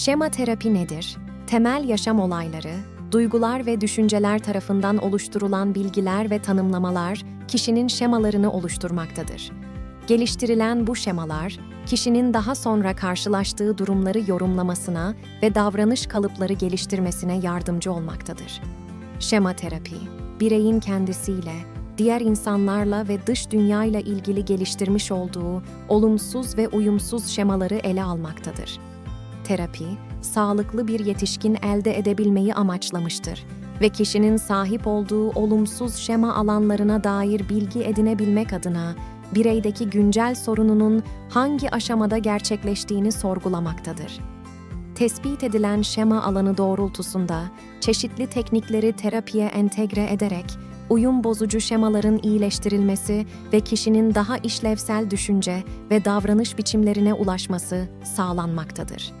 Şema terapi nedir? Temel yaşam olayları, duygular ve düşünceler tarafından oluşturulan bilgiler ve tanımlamalar kişinin şemalarını oluşturmaktadır. Geliştirilen bu şemalar, kişinin daha sonra karşılaştığı durumları yorumlamasına ve davranış kalıpları geliştirmesine yardımcı olmaktadır. Şema terapi, bireyin kendisiyle, diğer insanlarla ve dış dünyayla ilgili geliştirmiş olduğu olumsuz ve uyumsuz şemaları ele almaktadır. Terapi, sağlıklı bir yetişkin elde edebilmeyi amaçlamıştır ve kişinin sahip olduğu olumsuz şema alanlarına dair bilgi edinebilmek adına bireydeki güncel sorununun hangi aşamada gerçekleştiğini sorgulamaktadır. Tespit edilen şema alanı doğrultusunda çeşitli teknikleri terapiye entegre ederek uyum bozucu şemaların iyileştirilmesi ve kişinin daha işlevsel düşünce ve davranış biçimlerine ulaşması sağlanmaktadır.